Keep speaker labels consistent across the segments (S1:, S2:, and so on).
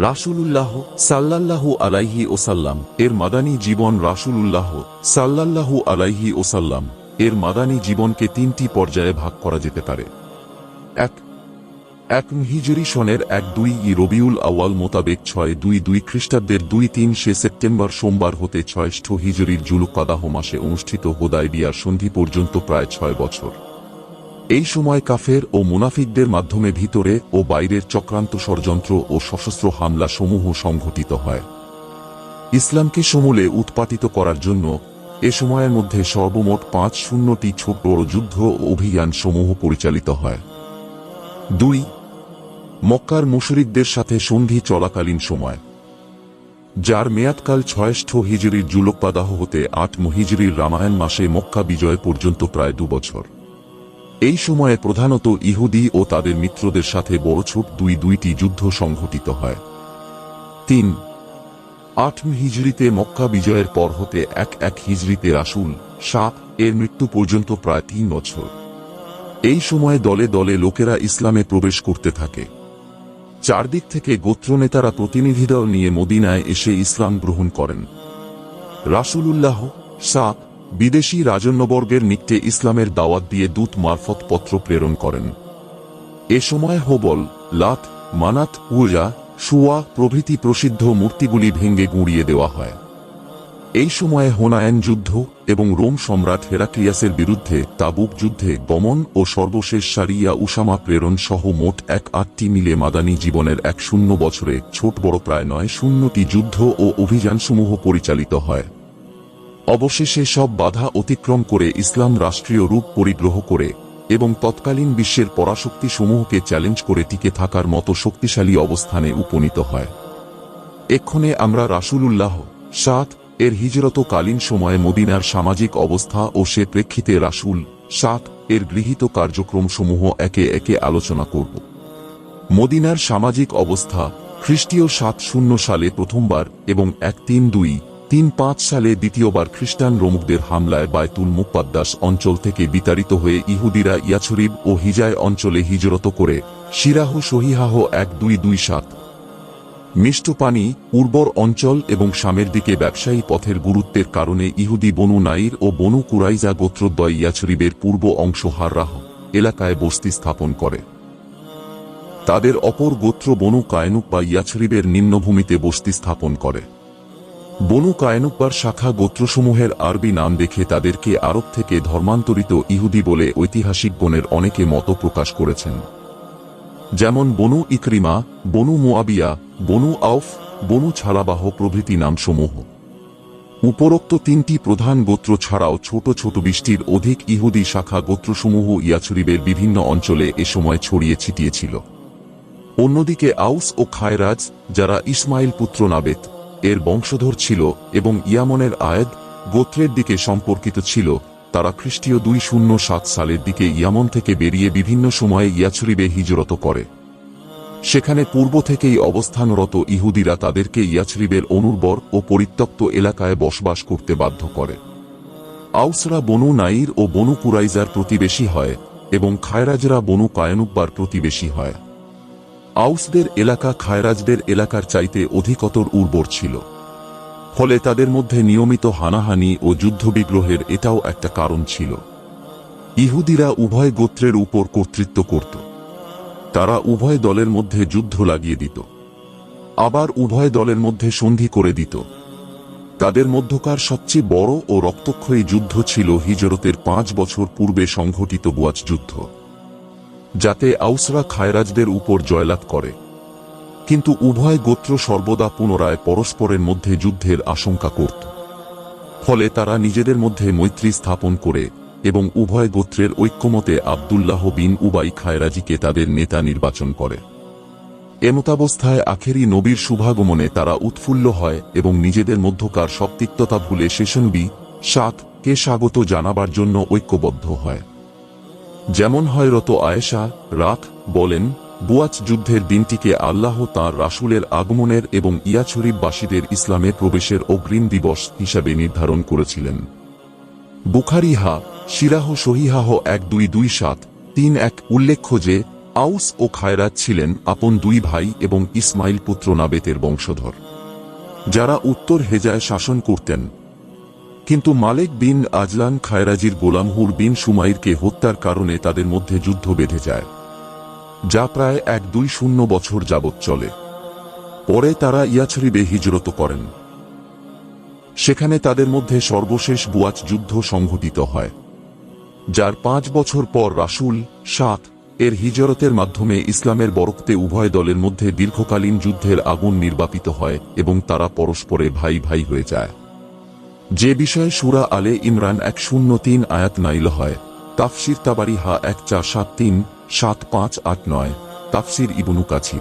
S1: রাসূলুল্লাহ সাল্লাল্লাহু আলাইহি ওসাল্লাম এর মাদানী জীবন রাসূলুল্লাহ সাল্লাল্লাহু আলাইহি ওসাল্লাম এর মাদানী জীবনকে তিনটি পর্যায়ে ভাগ করা যেতে পারে। এক এক হিজরি সনের এক দুই ই রবিউল আওয়াল মোতাবেক ছয় দুই দুই খ্রিস্টাব্দের দুই তিন সে সেপ্টেম্বর সোমবার হতে ছয়ষ্ঠ হিজরির জুলুকাদাহ মাসে অনুষ্ঠিত হোদায় বিয়ার সন্ধি পর্যন্ত প্রায় ছয় বছর। এই সময় কাফের ও মুনাফিকদের মাধ্যমে ভিতরে ও বাইরের চক্রান্ত ষড়যন্ত্র ও সশস্ত্র হামলা সমূহ সংঘটিত হয়। ইসলামকে সমূলে উৎপাটিত করার জন্য এ সময়ের মধ্যে সর্বমোট পাঁচ শূন্যটি ছোট যুদ্ধ ও অভিযান সমূহ পরিচালিত হয়। দুই, মক্কার মুশরিকদের সাথে সন্ধি চলাকালীন সময়। যার মেয়াদকাল ছয়ষ্ঠ হিজরির জুলকপাদাহ হতে আট মহিজরির রামায়ণ মাসে মক্কা বিজয় পর্যন্ত প্রায় দুবছর। এই সময়ে প্রধানত ইহুদি ও তাদের মিত্রদের সাথে বড় ছোট দুই দুইটি যুদ্ধ সংঘটিত হয়। তিন, আট হিজড়িতে মক্কা বিজয়ের পর হতে এক এক হিজড়িতে রাসুল সাপ এর মৃত্যু পর্যন্ত প্রায় তিন বছর। এই সময়ে দলে দলে লোকেরা ইসলামে প্রবেশ করতে থাকে। চারদিক থেকে গোত্রনেতারা প্রতিনিধিদল নিয়ে মদিনায় এসে ইসলাম গ্রহণ করেন। রাসূলুল্লাহ সাপ বিদেশি রাজন্যবর্গের নিকটে ইসলামের দাওয়াত দিয়ে দূত মারফত পত্র প্রেরণ করেন। এ সময় হোবল, লাত, মানাত, উজা সুয়া প্রভৃতি প্রসিদ্ধ মূর্তিগুলি ভেঙ্গে গুঁড়িয়ে দেওয়া হয়। এই সময়ে হোনায়ন যুদ্ধ এবং রোম সম্রাট হেরাক্লিয়াসের বিরুদ্ধে তাবুক যুদ্ধে গমন ও সর্বশেষ সারিয়া উসামা প্রেরণ সহ মোট এক আটটি মিলে মাদানী জীবনের এক শূন্য বছরে ছোট বড় প্রায় নয় শূন্যটি যুদ্ধ ও অভিযানসমূহ পরিচালিত হয়। অবশেষে সব বাধা অতিক্রম করে ইসলাম রাষ্ট্রীয় রূপ পরিগ্রহ করে এবং তৎকালীন বিশ্বের পরাশক্তি সমূহকে চ্যালেঞ্জ করে টিকে থাকার মতো শক্তিশালী অবস্থানে উপনীত হয়। এক্ষণে আমরা রাসূলুল্লাহ সাত এর হিজরতকালীন সময়ে মদিনার সামাজিক অবস্থা ও সে প্রেক্ষিতে রাসূল সাত এর গৃহীত কার্যক্রমসমূহ একে একে আলোচনা করব। মদিনার সামাজিক অবস্থা খ্রিস্টীয় সাত শূন্য সালে প্রথমবার এবং এক তিন দুই তিন পাঁচ সালে দ্বিতীয়বার খ্রিস্টান রোমুকদের হামলায় বায়তুল মুক্পাদ্দাস অঞ্চল থেকে বিতাড়িত হয়ে ইহুদিরা ইয়াছরিব ও হিজায় অঞ্চলে হিজরত করে শিরাহ সহিহাহ এক দুই দুই সাত। মিষ্ট পানি, উর্বর অঞ্চল এবং সামের দিকে ব্যবসায়ী পথের গুরুত্বের কারণে ইহুদি বনু নাইর ও বনু কুরাইজা গোত্রদ্বয় ইয়াছরিবের পূর্ব অংশ হাররাহ এলাকায় বস্তি স্থাপন করে। তাদের অপর গোত্র বনু কায়নুক বা ইয়াছরিবের নিম্নভূমিতে বস্তি স্থাপন করে। বনু কায়নুকবার শাখা গোত্রসমূহের আরবি নাম দেখে তাদেরকে আরব থেকে ধর্মান্তরিত ইহুদি বলে ঐতিহাসিক গণের অনেকে মত প্রকাশ করেছেন। যেমন বনু ইকরিমা, বনু মোয়াবিয়া বনু আউফ, বনু ছালাবাহ প্রভৃতি নামসমূহ। উপরোক্ত তিনটি প্রধান গোত্র ছাড়াও ছোট ছোট বৃষ্টির অধিক ইহুদি শাখা গোত্রসমূহ ইয়াছরিবের বিভিন্ন অঞ্চলে এ সময় ছড়িয়ে ছিটিয়েছিল। অন্যদিকে আউস ও খায়রাজ, যারা ইসমাইল পুত্র নাবেত এর বংশধর ছিল এবং ইয়ামনের আয়েদ গোত্রের দিকে সম্পর্কিত ছিল। তারা খ্রিস্টীয় দুই শূন্য সাত সালের দিকে ইয়ামন থেকে বেরিয়ে বিভিন্ন সময়ে ইয়াছরিবে হিজরত করে। সেখানে পূর্ব থেকেই অবস্থানরত ইহুদিরা তাদেরকে ইয়াছরিবের অনুর্বর ও পরিত্যক্ত এলাকায় বসবাস করতে বাধ্য করে। আউসরা বনু নাইর ও বনু কুরাইজার প্রতিবেশী হয় এবং খায়রাজরা বনু কায়নুকবার প্রতিবেশী হয়। আউসদের এলাকা খায়রাজদের এলাকার চাইতে অধিকতর উর্বর ছিল। ফলে তাদের মধ্যে নিয়মিত হানাহানি ও যুদ্ধবিগ্রহের এটাও একটা কারণ ছিল। ইহুদিরা উভয় গোত্রের উপর কর্তৃত্ব করত। তারা উভয় দলের মধ্যে যুদ্ধ লাগিয়ে দিত। আবার উভয় দলের মধ্যে সন্ধি করে দিত। তাদের মধ্যকার সবচেয়ে বড় ও রক্তক্ষয়ী যুদ্ধ ছিল হিজরতের পাঁচ বছর পূর্বে সংঘটিত বুয়াচ যুদ্ধ। যাতে আউসরা খায়রাজদের উপর জয়লাভ করে। কিন্তু উভয় গোত্র সর্বদা পুনরায় পরস্পরের মধ্যে যুদ্ধের আশঙ্কা করত। ফলে তারা নিজেদের মধ্যে মৈত্রী স্থাপন করে এবং উভয় গোত্রের ঐক্যমতে আবদুল্লাহ বিন উবাই খায়রাজিকে তাদের নেতা নির্বাচন করে। এমতাবস্থায় আখেরি নবীর শুভাগমনে তারা উৎফুল্ল হয় এবং নিজেদের মধ্যকার সব তিক্ততা ভুলে শেষনবি সাত কে স্বাগত জানাবার জন্য ঐক্যবদ্ধ হয়। যেমন হয় রত আয়েশা রাত বলেন বুয়াচ যুদ্ধের দিনটিকে আল্লাহ তাঁর রাসূলের আগমনের এবং ইয়াছরিববাসীদের ইসলামে প্রবেশের অগ্রিম দিবস হিসাবে নির্ধারণ করেছিলেন। বুখারিহা শিরাহ সহিহাহ এক দুই দুই সাত, তিন এক উল্লেখ্য যে, আউস ও খায়রাত ছিলেন আপন দুই ভাই এবং ইসমাইল পুত্র নাবেতের বংশধর। যারা উত্তর হেজায় শাসন করতেন কিন্তু মালেক বিন আজলান খায়রাজির গোলামহুর বিন সুমাইরকে হত্যার কারণে তাদের মধ্যে যুদ্ধ বেঁধে যায়, যা প্রায় এক দুই শূন্য বছর যাবৎ চলে। পরে তারা ইয়াছরিবে হিজরত করেন। সেখানে তাদের মধ্যে সর্বশেষ বুয়াচ যুদ্ধ সংঘটিত হয়, যার পাঁচ বছর পর রাসুল সাত এর হিজরতের মাধ্যমে ইসলামের বরক্তে উভয় দলের মধ্যে দীর্ঘকালীন যুদ্ধের আগুন নির্বাপিত হয় এবং তারা পরস্পরে ভাই ভাই হয়ে যায়। যে বিষয়ে সুরা আলে ইমরান এক শূন্য তিন আয়াত নাইল হয়, তাফসির তাবারি হা এক চার সাত তিন, সাত পাঁচ আট নয়, তাফসির ইবনু কাছির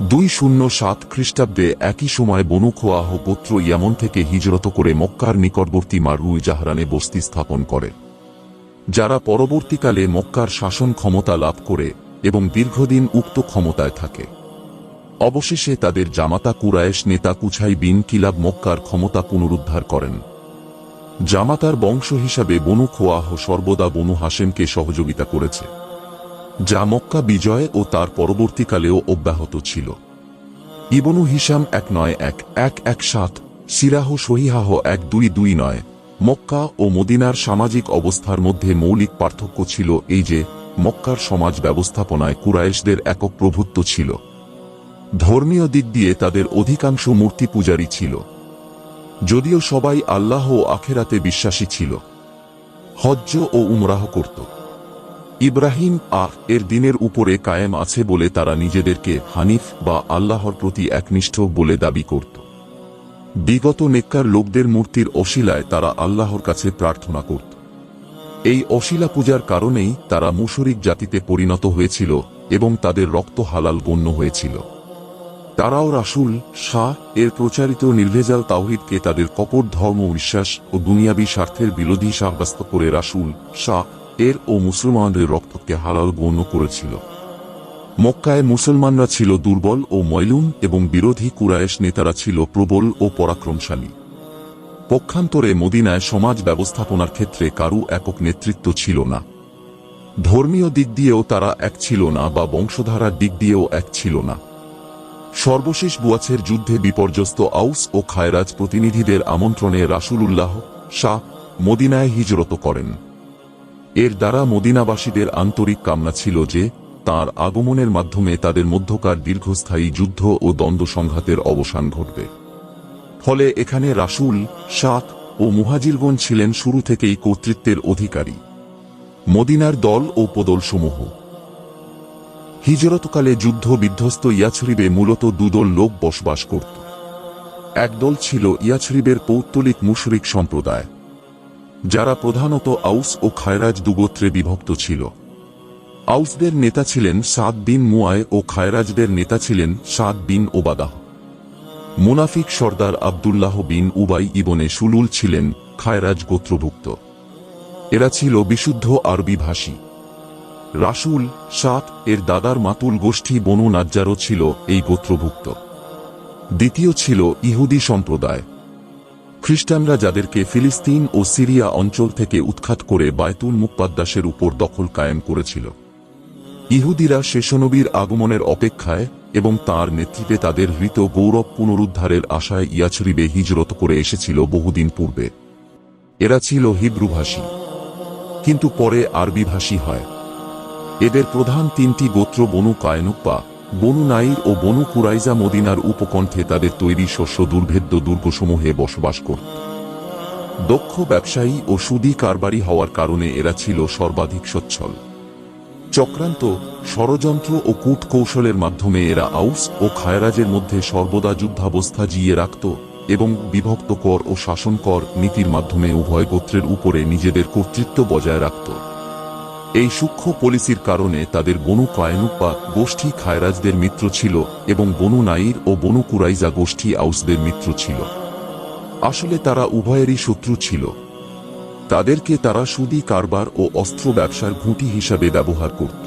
S1: দুই শূন্য সাত খ্রিস্টাব্দে একই সময় বনু খোয়াহ গোত্র ইয়ামন থেকে হিজরত করে মক্কার নিকটবর্তী মারুই জাহরানে বস্তি স্থাপন করে। যারা পরবর্তীকালে মক্কার শাসন ক্ষমতা লাভ করে এবং দীর্ঘদিন উক্ত ক্ষমতায় থাকে। অবশেষে তাদের জামাতা কুরায়েশ নেতা কুছাই বিন কিলাব মক্কার ক্ষমতা পুনরুদ্ধার করেন। জামাতার বংশ হিসাবে বনু খোয়াহ সর্বদা বনু হাসেমকে সহযোগিতা করেছে, যা মক্কা বিজয় ও তার পরবর্তীকালেও অব্যাহত ছিল। ইবনু হিসাম এক নয় এক এক এক সাত, সিরাহ সহিহাহ এক দুই দুই নয়, মক্কা ও মদিনার সামাজিক অবস্থার মধ্যে মৌলিক পার্থক্য ছিল এই যে, মক্কার সমাজ ব্যবস্থাপনায় কুরায়েশদের একক প্রভুত্ব ছিল। ধর্মীয় দিক দিয়ে তাদের অধিকাংশ মূর্তি পূজারী ছিল। যদিও সবাই আল্লাহ ও আখেরাতে বিশ্বাসী ছিল। হজ্জ ও উমরাহ করত। ইব্রাহিম আহ এর দিনের উপরে কায়েম আছে বলে তারা নিজেদেরকে হানিফ বা আল্লাহর প্রতি একনিষ্ঠ বলে দাবি করত। বিগত নেককার লোকদের মূর্তির অশিলায় তারা আল্লাহর কাছে প্রার্থনা করত। এই অশিলা পূজার কারণেই তারা মুশরিক জাতিতে পরিণত হয়েছিল এবং তাদের রক্ত হালাল গণ্য হয়েছিল। তারাও রাসূল, শাহ, এর প্রচারিত নির্ভেজাল তাওহিদকে তাদের কপট ধর্ম বিশ্বাস ও দুনিয়াবি স্বার্থের বিরোধী সাব্যস্ত করে রাসূল, শাহ, এর ও মুসলমানদের রক্তকে হালাল গণ্য করেছিল। মক্কায় মুসলমানরা ছিল দুর্বল ও ময়লুম এবং বিরোধী কুরায়েশ নেতারা ছিল প্রবল ও পরাক্রমশালী। পক্ষান্তরে মদিনায় সমাজ ব্যবস্থাপনার ক্ষেত্রে কারু একক নেতৃত্ব ছিল না। ধর্মীয় দিক দিয়েও তারা এক ছিল না বা বংশধারার দিক দিয়েও এক ছিল না। সর্বশেষ বুয়াছের যুদ্ধে বিপর্যস্ত আউস ও খায়রাজ প্রতিনিধিদের আমন্ত্রণে রাসূলুল্লাহ শাহ মদিনায় হিজরত করেন। এর দ্বারা মদিনাবাসীদের আন্তরিক কামনা ছিল যে, তার আগমনের মাধ্যমে তাদের মধ্যকার দীর্ঘস্থায়ী যুদ্ধ ও দ্বন্দ্ব সংঘাতের অবসান ঘটবে। ফলে এখানে রাসূল শাক ও মুহাজিরগণ ছিলেন শুরু থেকেই কর্তৃত্বের অধিকারী। মদিনার দল ও পদলসমূহ হিজরতকালে যুদ্ধ বিধ্বস্ত ইয়াছরিবে মূলত দুদল লোক বসবাস করত। একদল ছিল ইয়াছরিবের পৌত্তলিক মুশরিক সম্প্রদায়, যারা প্রধানত আউস ও খায়রাজ দুগোত্রে বিভক্ত ছিল। আউসদের নেতা ছিলেন সাদ বিন মুয়ায় ও খায়রাজদের নেতা ছিলেন সাদ বিন ওবাদাহ। মুনাফিক সর্দার আবদুল্লাহ বিন উবাই ইবনে সুলুল ছিলেন খায়রাজ গোত্রভুক্ত। এরা ছিল বিশুদ্ধ আরবি ভাষী। রাসুল সাত এর দাদার মাতুল গোষ্ঠী বনু নাজ্জারও ছিল এই গোত্রভুক্ত। দ্বিতীয় ছিল ইহুদি সম্প্রদায়। খ্রিস্টানরা যাদেরকে ফিলিস্তিন ও সিরিয়া অঞ্চল থেকে উৎখাত করে বায়তুল মুকপাদ্দাসের উপর দখল কায়েম করেছিল। ইহুদিরা শেষনবীর আগমনের অপেক্ষায় এবং তার নেতৃত্বে তাদের হৃত গৌরব পুনরুদ্ধারের আশায় ইয়াছরিবে হিজরত করে এসেছিল বহুদিন পূর্বে। এরা ছিল হিব্রুভাষী। কিন্তু পরে আরবিভাষী হয়। এদের প্রধান তিনটি গোত্র বনু কায়নুপ্পা বনু নাইর ও বনু কুরাইজা মদিনার উপকণ্ঠে তাদের তৈরি শস্য দুর্ভেদ্য দুর্গসমূহে বসবাস করত দক্ষ ব্যবসায়ী ও সুদী কারবারি হওয়ার কারণে এরা ছিল সর্বাধিক সচ্ছল। চক্রান্ত, ষড়যন্ত্র ও কূট কৌশলের মাধ্যমে এরা আউস ও খায়রাজের মধ্যে সর্বদা যুদ্ধাবস্থা জিয়ে রাখত এবং বিভক্ত কর ও শাসন কর নীতির মাধ্যমে উভয় গোত্রের উপরে নিজেদের কর্তৃত্ব বজায় রাখত। এই সূক্ষ্ম পলিসির কারণে তাদের বনু কায়নুপ্পা গোষ্ঠী খায়রাজদের মিত্র ছিল এবং বনু নাইর ও বনু কুরাইজা গোষ্ঠী আউসদের মিত্র ছিল। আসলে তারা উভয়েরই শত্রু ছিল। তাদেরকে তারা সুদী কারবার ও অস্ত্র ব্যবসার ঘুঁটি হিসাবে ব্যবহার করত।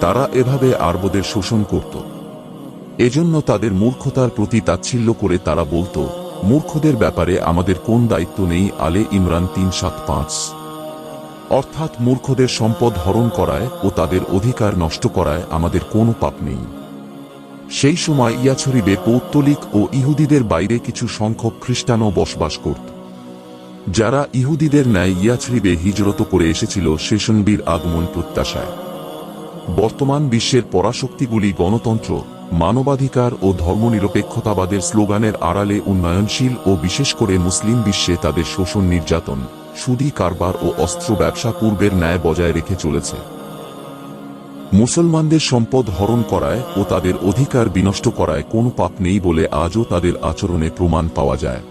S1: তারা এভাবে আরবদের শোষণ করত। এজন্য তাদের মূর্খতার প্রতি তাচ্ছিল্য করে তারা বলতো, মূর্খদের ব্যাপারে আমাদের কোন দায়িত্ব নেই, আলে ইমরান তিন সাত পাঁচ। অর্থাৎ মূর্খদের সম্পদ হরণ করায় ও তাদের অধিকার নষ্ট করায় আমাদের কোনো পাপ নেই। সেই সময় ইয়াছরিবে পৌত্তলিক ও ইহুদিদের বাইরে কিছু সংখ্যক খ্রিস্টানও বসবাস করত। যারা ইহুদিদের ন্যায় ইয়াছরিবে হিজরত করে এসেছিল সেশনবীর আগমন প্রত্যাশায়। বর্তমান বিশ্বের পরাশক্তিগুলি গণতন্ত্র, মানবাধিকার ও ধর্মনিরপেক্ষতাবাদের স্লোগানের আড়ালে উন্নয়নশীল ও বিশেষ করে মুসলিম বিশ্বে তাদের শোষণ নির্যাতন। সুদী কারবার ও অস্ত্র ব্যবসা পূর্বের ন্যায় বজায় রেখে চলেছে। মুসলমানদের সম্পদ হরণ করায় ও তাদের অধিকার বিনষ্ট করায় কোনো পাপ নেই বলে আজও তাদের আচরণে প্রমাণ পাওয়া যায়।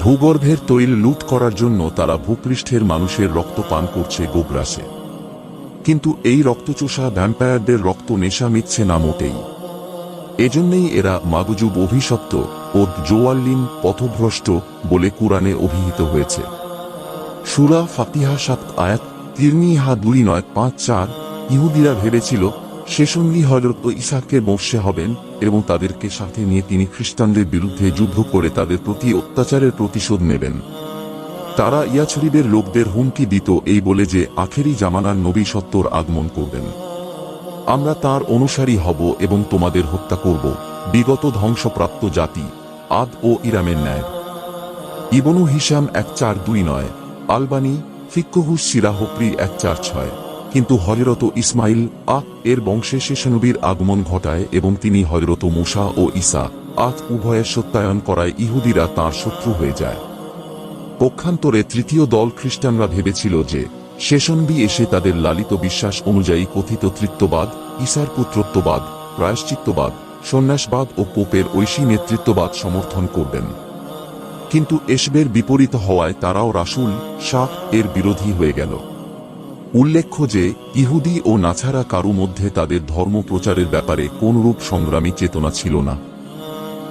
S1: ভূগর্ভের তৈল লুট করার জন্য তারা ভূপৃষ্ঠের মানুষের রক্ত পান করছে গোগ্রাসে কিন্তু এই রক্তচোষা ভ্যাম্পায়ারদের রক্ত নেশা মিচ্ছে না মোটেই। এজন্যই এরা মাগুজুব অভিশপ্ত ও জোয়াল্লিন পথভ্রষ্ট বলে কুরআনে অভিহিত হয়েছে। সুরা ফাতিহা সাত আয়াত তিরনিহা দুই নয় পাঁচ চার ইহুদিরা ভেবেছিল শেষঙ্গী হজরত ইসাককে বর্ষে হবেন এবং তাদেরকে সাথে নিয়ে তিনি খ্রিস্টানদের বিরুদ্ধে যুদ্ধ করে তাদের প্রতি অত্যাচারের প্রতিশোধ নেবেন। তারা ইয়াছরিবের লোকদের হুমকি দিত, এই বলে যে আখেরি জামানার নবী সত্তর আগমন করবেন। আমরা তার অনুসারী হব এবং তোমাদের হত্যা করব। বিগত ধ্বংসপ্রাপ্ত জাতি আদ ও ইরামের ন্যায়। ইবনু হিসাম এক চার দুই নয় আলবানি ফিক্কহুস সিরাহপ্রি এক চার ছয়। কিন্তু হজরত ইসমাইল আ এর বংশে শেষনবীর আগমন ঘটায় এবং তিনি হজরত মুসা ও ঈসা আত উভয়ের সত্যায়ন করায় ইহুদিরা তাঁর শত্রু হয়ে যায়। পক্ষান্তরে তৃতীয় দল খ্রিস্টানরা ভেবেছিল যে শেষনবি এসে তাদের লালিত বিশ্বাস অনুযায়ী কথিত তৃত্ববাদ ইসার পুত্রত্ববাদ, প্রায়শ্চিত্তবাদ, সন্ন্যাসবাদ ও পোপের ঐশী নেতৃত্ববাদ সমর্থন করবেন। কিন্তু এসবের বিপরীত হওয়ায় তারাও রাসুল, শাহ এর বিরোধী হয়ে গেল। উল্লেখ্য যে, ইহুদি ও নাছাড়া কারু মধ্যে তাদের ধর্ম প্রচারের ব্যাপারে কোনরূপ সংগ্রামী চেতনা ছিল না।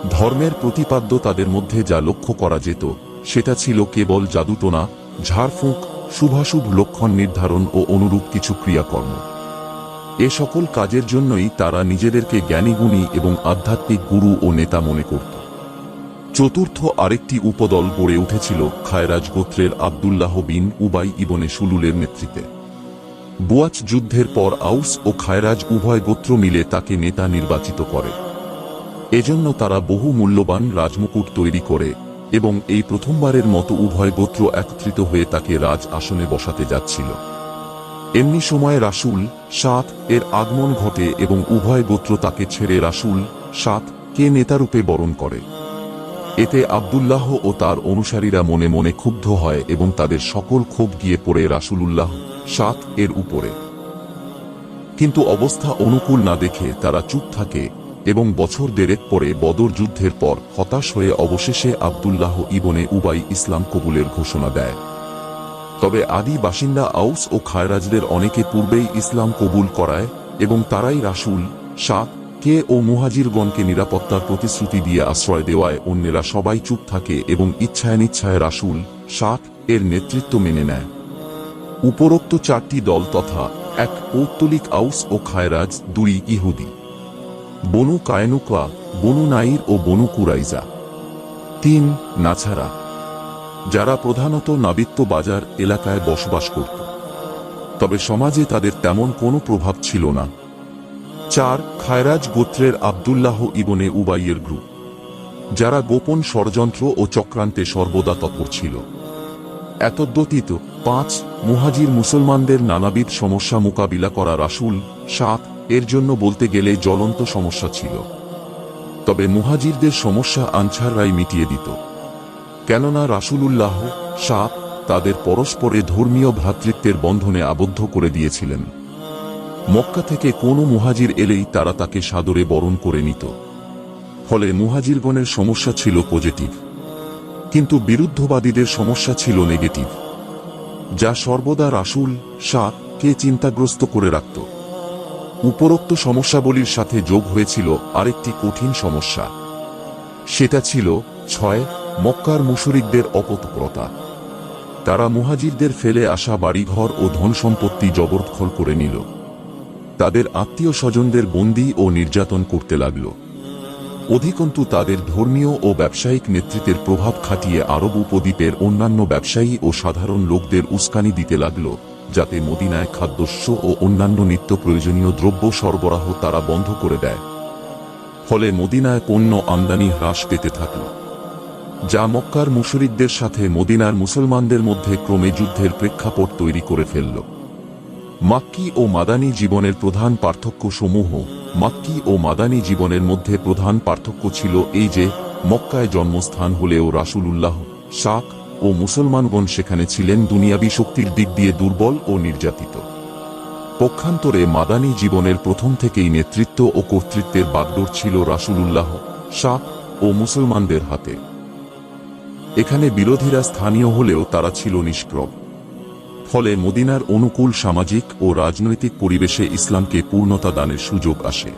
S1: ধর্মের প্রতিপাদ্য তাদের মধ্যে যা লক্ষ্য করা যেত, সেটা ছিল কেবল জাদুটোনা, ঝাড়ফুঁক, শুভাশুভ লক্ষণ নির্ধারণ ও অনুরূপ কিছু ক্রিয়াকর্ম। এ সকল কাজের জন্যই তারা নিজেদেরকে জ্ঞানীগুণী এবং আধ্যাত্মিক গুরু ও নেতা মনে করত। চতুর্থ আরেকটি উপদল গড়ে উঠেছিল খায়রাজ গোত্রের আবদুল্লাহ বিন উবাই ইবনে সুলুলের নেতৃত্বে। বুয়াচ যুদ্ধের পর আউস ও খায়রাজ উভয় গোত্র মিলে তাকে নেতা নির্বাচিত করে। এজন্য তারা বহু মূল্যবান রাজমুকুট তৈরি করে এবং এই প্রথমবারের মতো উভয় গোত্র একত্রিত হয়ে তাকে রাজ আসনে বসাতে যাচ্ছিল। এমনি সময় রাসুল সাত এর আগমন ঘটে এবং উভয় গোত্র তাকে ছেড়ে রাসুল সাত কে নেতারূপে বরণ করে। এতে আবদুল্লাহ ও তার অনুসারীরা মনে মনে ক্ষুব্ধ হয় এবং তাদের সকল ক্ষোভ গিয়ে পড়ে রাসুলুল্লাহ সাত এর উপরে। কিন্তু অবস্থা অনুকূল না দেখে তারা চুপ থাকে এবং বছর দেড়েক পরে বদর যুদ্ধের পর হতাশ হয়ে অবশেষে আবদুল্লাহ ইবনে উবাই ইসলাম কবুলের ঘোষণা দেয়। তবে আদি বাসিন্দা আউস ও খায়রাজদের অনেকে পূর্বেই ইসলাম কবুল করায় এবং তারাই রাসুল শাক কে ও মুহাজিরগণকে নিরাপত্তার প্রতিশ্রুতি দিয়ে আশ্রয় দেওয়ায় অন্যেরা সবাই চুপ থাকে এবং ইচ্ছায়নিচ্ছায় রাসুল শাক এর নেতৃত্ব মেনে নেয়। উপরোক্ত চারটি দল তথা এক পৌত্তলিক আউস ও খায়রাজ, দুই ইহুদি। বনু কায়নুকা, বনু নাইর ও বনু কুরাইজা। তিন নাছাড়া যারা প্রধানত নাবিত্য বাজার এলাকায় বসবাস করত। তবে সমাজে তাদের তেমন কোনো প্রভাব ছিল না। চার খায়রাজ গোত্রের আবদুল্লাহ ইবনে উবাইয়ের গ্রুপ, যারা গোপন ষড়যন্ত্র ও চক্রান্তে সর্বদা তৎপর ছিল। এতদ্যতীত পাঁচ মুহাজির মুসলমানদের নানাবিধ সমস্যা মোকাবিলা করা রাসুল সাত, এর জন্য বলতে গেলে জ্বলন্ত সমস্যা ছিল। তবে মুহাজিরদের সমস্যা আনছাররাই মিটিয়ে দিত। কেননা রাসূলুল্লাহ সাত তাদের পরস্পরে ধর্মীয় ভ্রাতৃত্বের বন্ধনে আবদ্ধ করে দিয়েছিলেন। মক্কা থেকে কোনো মুহাজির এলেই তারা তাকে সাদরে বরণ করে নিত। ফলে মুহাজিরগণের সমস্যা ছিল পজিটিভ কিন্তু বিরুদ্ধবাদীদের সমস্যা ছিল নেগেটিভ যা সর্বদা রাসুল সাত কে চিন্তাগ্রস্ত করে রাখত। উপরোক্ত সমস্যাবলীর সাথে যোগ হয়েছিল আরেকটি কঠিন সমস্যা। সেটা ছিল, ছয়, মক্কার মুশরিকদের অপতপ্রতা তারা মুহাজিরদের ফেলে আসা বাড়িঘর ও ধন সম্পত্তি জবরদখল করে নিল। তাদের আত্মীয় স্বজনদের বন্দি ও নির্যাতন করতে লাগল। অধিকন্তু তাদের ধর্মীয় ও ব্যবসায়িক নেতৃত্বের প্রভাব খাটিয়ে আরব উপদ্বীপের অন্যান্য ব্যবসায়ী ও সাধারণ লোকদের উস্কানি দিতে লাগল, যাতে মদিনায় খাদ্যস্য ও অন্যান্য নিত্য প্রয়োজনীয় দ্রব্য সরবরাহ তারা বন্ধ করে দেয়। ফলে মদিনায় পণ্য আমদানি হ্রাস পেতে থাকল। যা মক্কার মুশরিকদের সাথে মদিনার মুসলমানদের মধ্যে ক্রমে যুদ্ধের প্রেক্ষাপট তৈরি করে ফেলল। মাক্কি ও মাদানী জীবনের প্রধান পার্থক্য সমূহ মাক্কি ও মাদানী জীবনের মধ্যে প্রধান পার্থক্য ছিল এই যে, মক্কায় জন্মস্থান হলেও রাসূলুল্লাহ, শাক ও মুসলমানগণ সেখানে ছিলেন দুনিয়াবী শক্তির দিক দিয়ে দুর্বল ও নির্যাতিত। পক্ষান্তরে মাদানী জীবনের প্রথম থেকেই নেতৃত্ব ও কর্তৃত্বের বাগডোর ছিল রাসূলুল্লাহ, শাক ও মুসলমানদের হাতে। এখানে বিরোধীরা স্থানীয় হলেও তারা ছিল নিষ্প্রভ ফলে মদিনার অনুকূল সামাজিক ও রাজনৈতিক পরিবেশে ইসলামকে পূর্ণতা দানের সুযোগ আসে।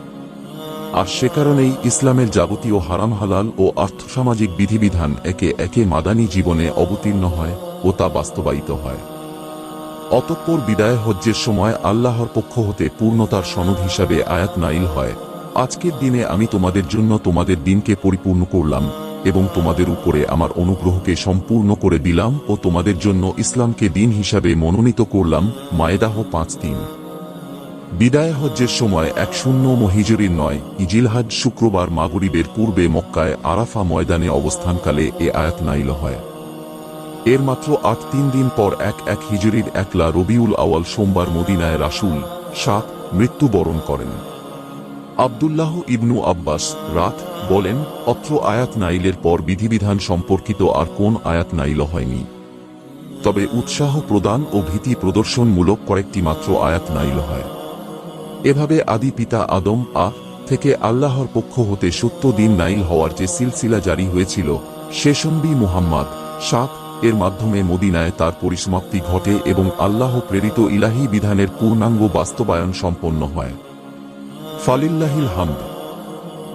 S1: আর সে কারণেই ইসলামের যাবতীয় হারাম হালাল ও আর্থসামাজিক বিধিবিধান একে একে মাদানী জীবনে অবতীর্ণ হয় ও তা বাস্তবায়িত হয়। অতঃপর বিদায় হজ্জের সময় আল্লাহর পক্ষ হতে পূর্ণতার সনদ হিসাবে আয়াত নাইল হয়, আজকের দিনে আমি তোমাদের জন্য তোমাদের দিনকে পরিপূর্ণ করলাম। এবং তোমাদের উপরে আমার অনুগ্রহকে সম্পূর্ণ করে দিলাম ও তোমাদের জন্য ইসলামকে দিন হিসাবে মনোনীত করলাম, মায়েদাহ পাঁচ দিন। বিদায় হজ্জের সময় এক শূন্য মহিজরির নয় ইজিলহাজ শুক্রবার মাগরিবের পূর্বে মক্কায় আরাফা ময়দানে অবস্থানকালে এ আয়াত নাইল হয়। এর মাত্র আট তিন দিন পর এক এক হিজুরির একলা রবিউল আওয়াল সোমবার মদিনায় রাসুল শাহ মৃত্যুবরণ করেন। আবদুল্লাহ ইবনু আব্বাস রাত বলেন, অত্র আয়াত নাইলের পর বিধিবিধান সম্পর্কিত আর কোন আয়াত নাইল হয়নি। তবে উৎসাহ প্রদান ও ভীতি প্রদর্শনমূলক কয়েকটি মাত্র আয়াত নাইল হয়। এভাবে আদি পিতা আদম আ থেকে আল্লাহর পক্ষ হতে সত্য দিন নাইল হওয়ার যে সিলসিলা জারি হয়েছিল শেষম্বি মুহাম্মদ সাত এর মাধ্যমে মদিনায় তার পরিসমাপ্তি ঘটে এবং আল্লাহ প্রেরিত ইলাহি বিধানের পূর্ণাঙ্গ বাস্তবায়ন সম্পন্ন হয়। فلله الحمد.